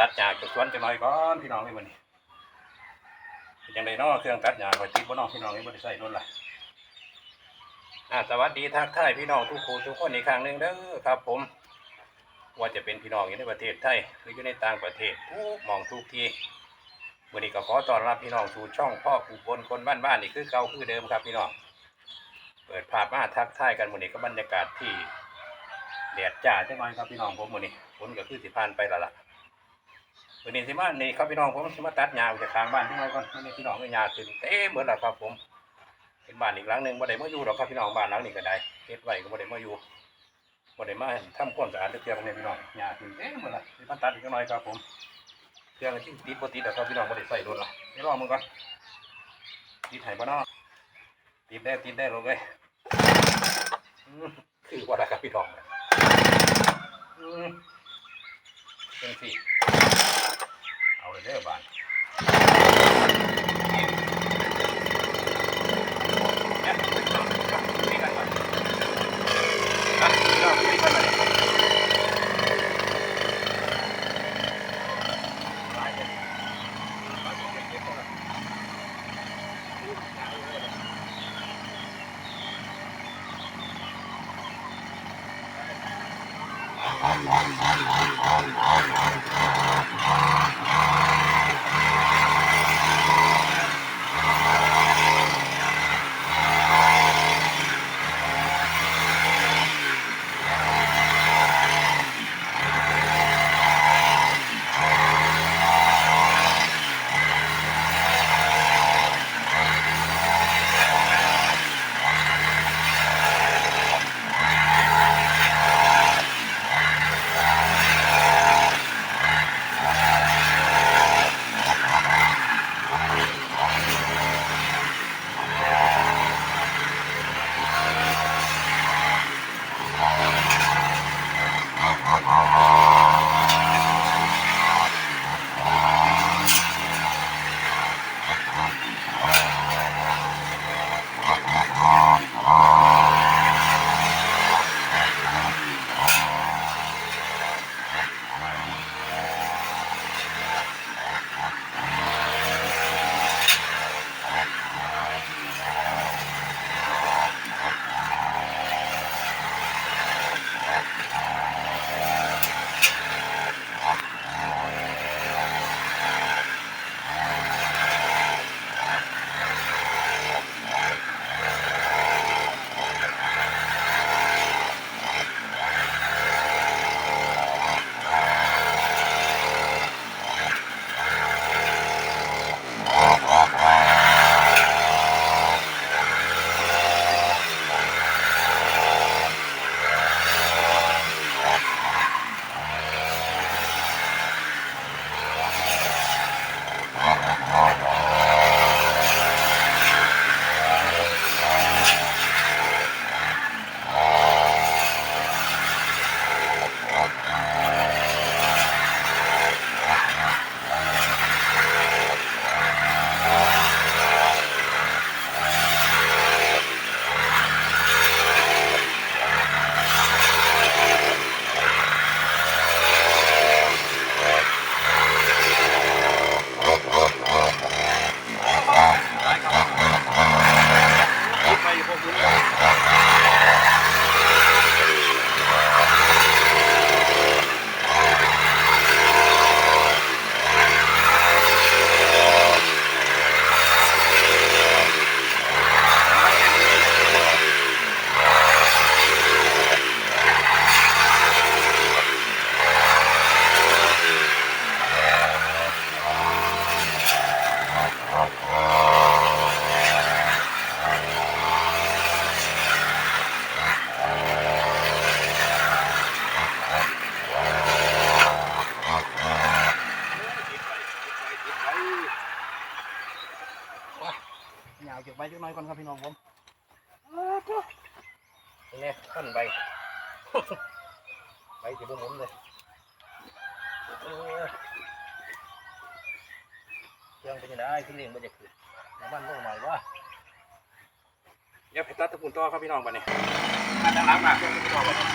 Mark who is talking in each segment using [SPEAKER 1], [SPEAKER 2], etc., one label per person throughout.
[SPEAKER 1] ตัดหญ้าจากสวนจังหน่อยก่อนพี่น้องนี่มันนี่เป็นจังไดเนาะเครื่องตัดหญ้าคอยติดบ่เนาะพี่น้องนี่บ่ได้ใส่โดนละอ่าสวัสดีทักทายพี่น้องทุกคนทุกคนอีกครั้งหนึ่งเด้อครับ ผม ว่าจะเป็นพี่น้องอยู่ในประเทศไทยหรืออยู่ในต่างประเทศทุกมองทุกทีวันนี้ก็ขอต้อนรับพี่น้องสู่ช่องพ่อผู้บนคนบ้านบ้านๆนี่คือเก่าคือเดิมครับพี่น้องเปิดภาพมาทักทายกันวันนี้ก็บรรยากาศที่แดดจ้าจังหน่อยครับพี่น้องผมวันนี้ฝนก็คือสิพานไปละล่ะ วันนี้สิมานี่ครับพี่น้องผมสิมาตัดหญ้าออกจากข้างบ้านที่น้ก่อนวันนี้พี่น้องก็หญ้าขึ้นเต็มหมดแล้วครับผมเป็นบ้านอีกหลังหนึ่งบ่ได้มาอยู่หรอกครับพี่น้องบ้านหลังนี้ก็ได้เฮ็ดไว้ก็บ่ได้มาอยู่บ่ได้มาทำความสะอาดเรื่องนี้พี่น้องหญ้าขึ้นเต็มหมดแล้วสิมาตัดอีกหน่อยครับผมเครื่องที่ติดบ่ติดอะครับพี่น้องบ่ได้ใส่รถละเดี๋ยวรอมึงก่อนติดให้บ่เนาะติดได้ติดได้ลงเลยคือว่าอะไรครับพี่ทองเนี่ยอืมเป็นสิ เอาเลยเด้อบาน ใบสีบุ้มๆเลยเออเครื่องเป็นยังไงขึ้นเรียงมันจะขึ้นน้ำมันลงหน่อยว่าเดี๋ยวไปตัดตะปุ่นต่อครับพี่น้องบัดนี้มาด้านหลังมาเครื่องพี่น้องบัดนี้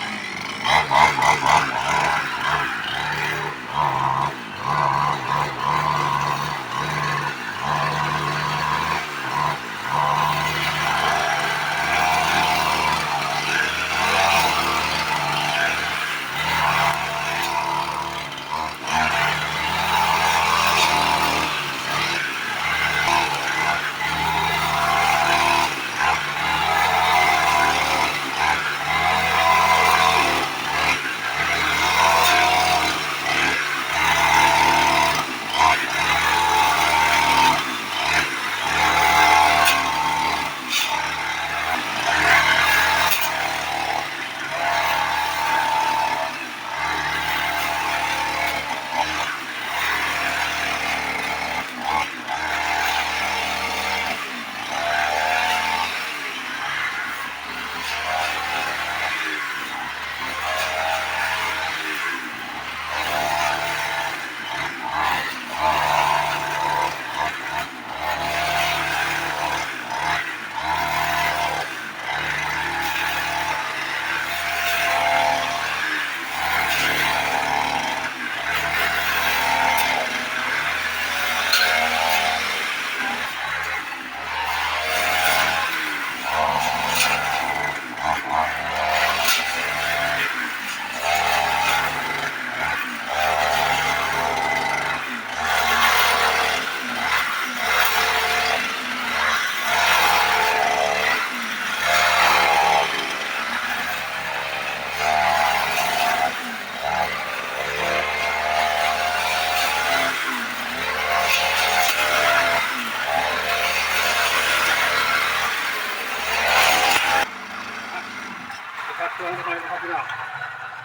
[SPEAKER 1] เครื่องไฟนะครับพี่น้อง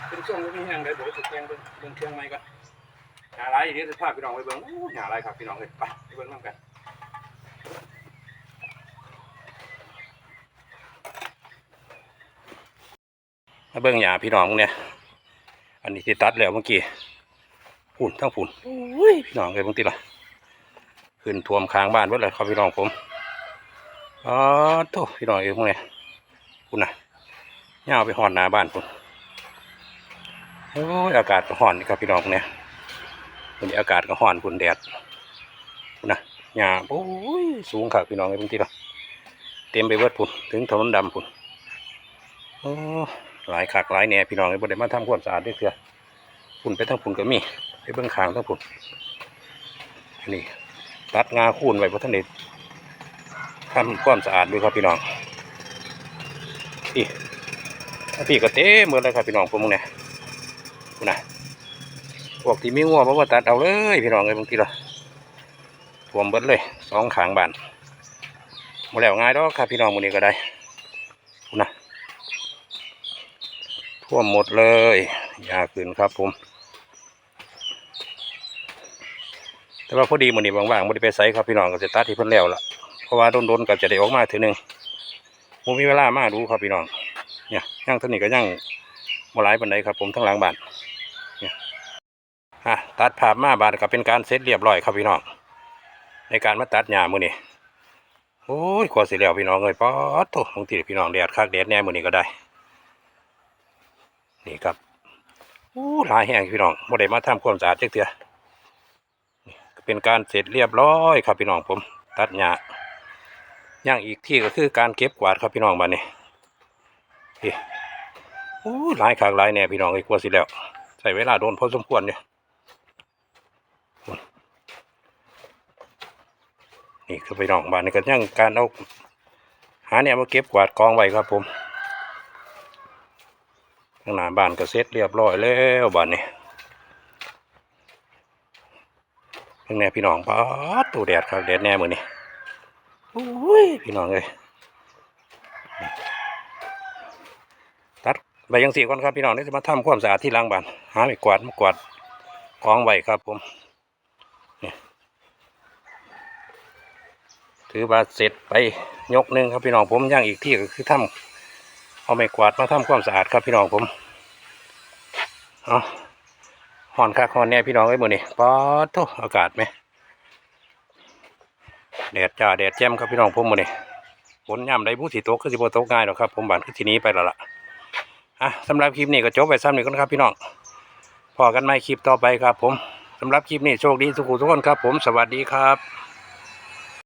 [SPEAKER 1] เป็นช่วงที่มีแห้งเลยบอกว่าถูกแกงเบิ่งเบิ่งเครื่องไม้ก่อนหาอะไรอีกนิดจะพาพี่น้องไปเบิ่งโอ้หาอะไรครับพี่น้องเลยไปไปเบิ่งน้ำกันมาเบิ่งหยาพี่น้องเนี่ย อันนี้ที่ตัดแล้วเมื่อกี้ฝุ่นทั้งฝุ่นโอ้ยพี่น้องเลยบางทีละขึ้นท่วมค้างบ้านเบิดเลยครับพี่น้องผมอ๋อโตพี่น้องเอ้ยพวกเนี่ยคุณน่ะ เนี่ย่าไปห่อนหน้าบ้านพุ่นโอ้ยอากาศก็ห่อนนี่ครับพี่น้องเนี่ยวันนี้อากาศก็ห่อนพุ่นแดดนะหญ้าโอ้ยสูงครับพี่น้องเลยบางทีละเต็มไปเบิร์ดพุ่นถึงถนนดำพุ่นโอ้หลายขักหลายแหน่พี่น้องเลยบ่ได้มาทำความสะอาดด้วยเถื่อพุ่นไปทั้งพุ่นก็มีไปเบื้องขางทั้งพุ่นอันนี่ตัดงาคูนไว้เพราะท่านเด็ทำความสะอาดด้วยครับพี่น้องนี่ พี่ก็เต้เมื่อไรครับพี่น้องพวกมึงเนี่ยคุณนะพวกที่มีงัวเพราะว่าตัดเอาเลยพี่น้องเลยบางทีละท่วมเบิดเลยสองขางบานมาแล้วง่ายดอกครับพี่น้องมือนี้ก็ได้คุณนะท่วมหมดเลยอยาขึ้นครับผมแต่ว่าพอดีมือนี้ว่างๆไม่ได้ไปใส่ครับพี่น้องก็จะตัดที่เพิ่นแล้วล่ะเพราะว่าโดนๆก็จะได้ออกมาทีหนึ่งผมมีเวลามากดูครับพี่น้อง ย่างเท่านี้ก็ย่างมาหลายปันไดครับผมทั้งหลังบ้านเนี่ยอะตัดภาพมาบาดก็เป็นการเสร็จเรียบร้อยครับพี่น้อง ในการมาตัดหญ้ามือนี้โอ้ยขวาสิแล้วพี่น้องเลยป๊อดโถบางทีพี่น้องแดดคักแดดแน่มือนี้ก็ได้ นี่ครับโอ้หลายแห้งพี่น้องโมได้มาทำความสะอาดเจ๊กเตือนี่ก็เป็นการเสร็จเรียบร้อยครับพี่น้องผม ตัดหญ้าย่างอีกที่ก็คือการเก็บกวาดครับพี่น้องบ้านนี้ พี่โอ้หลายขากหลายแน่พี่น้องไอ้กลัวสิแล้ว ใส่เวลาโดนพอสมควรเนี่ยนี่คือพี่น้องบ้านนี้ก็ยังการเอาหาเนี่ยมาเก็บกวาดกองไว้ครับผมข้างหน้าบ้านก็เสร็จเรียบร้อยแล้วบ้านนี้ข้างในพี่น้องป้าตู้แดดครับแดดแน่เหมือนี่โอ้ยพี่น้องเลย ตัดใบยังสีก่อนครับพี่น้องนี่จะมาทำความสะอาดที่ล้างบ้านหาไม่กวาดมากวาดกองไว้ครับผมนี่ถือว่าเสร็จไปยกหนึ่งครับพี่น้องผมย่างอีกที่ก็คือทำเอาไม่กวาดมาทำความสะอาดครับพี่น้องผมเอาหอนคักหอนแน่พี่น้องไอ้หมือนี่ป๊อดโตอากาศไหมแดดจ้าแดดแจ่มครับพี่น้องผมมือนี่ฝนย่ำได้ผู้สีโตกคือสิบตกง่ายหรอกครับผมบานคือทีนี้ไปแล้วล่ะ อะสำหรับคลิปนี้ก็จบไปซ้ำหนึ่งกันครับพี่น้องพอกันไหม่คลิปต่อไปครับผมสำหรับคลิปนี้โชคดีสุขุทุกคนครับผมสวัสดีครับ